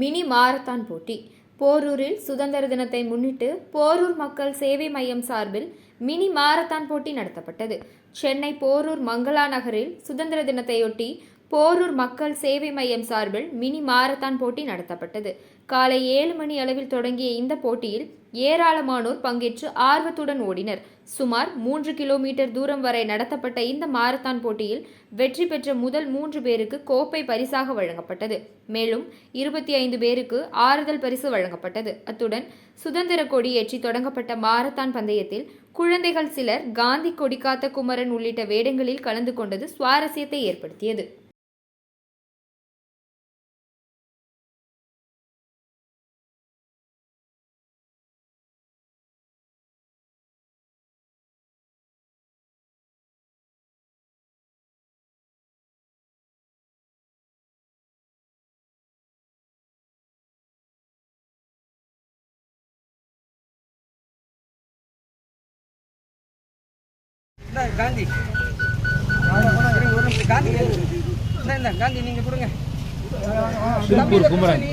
Mini marathon போட்டி. போரூரில் சுதந்திர தினத்தை முன்னிட்டு போரூர் மக்கள் சேவை மையம் சார்பில் மினி மாரத்தான் போட்டி நடத்தப்பட்டது. சென்னை போரூர் மங்களா நகரில் சுதந்திர தினத்தையொட்டி போரூர் மக்கள் சேவை மையம் சார்பில் மினி மாரத்தான் போட்டி நடத்தப்பட்டது. காலை ஏழு மணி அளவில் தொடங்கிய இந்த போட்டியில் ஏராளமானோர் பங்கேற்று ஆர்வத்துடன் ஓடினர். சுமார் மூன்று கிலோமீட்டர் தூரம் வரை நடத்தப்பட்ட இந்த மாரத்தான் போட்டியில் வெற்றி பெற்ற முதல் மூன்று பேருக்கு கோப்பை பரிசாக வழங்கப்பட்டது. மேலும் இருபத்தி ஐந்து பேருக்கு ஆறுதல் பரிசு வழங்கப்பட்டது. அத்துடன் சுதந்திர கொடி ஏற்றி தொடங்கப்பட்ட மாரத்தான் பந்தயத்தில் குழந்தைகள் சிலர் காந்தி கொடிக்காத்த குமரன் உள்ளிட்ட வேடங்களில் கலந்து கொண்டது சுவாரஸ்யத்தை ஏற்படுத்தியது. காந்தி. காந்தி. காந்தி நீங்க கொடுங்க. திருப்பூர் குமரன்.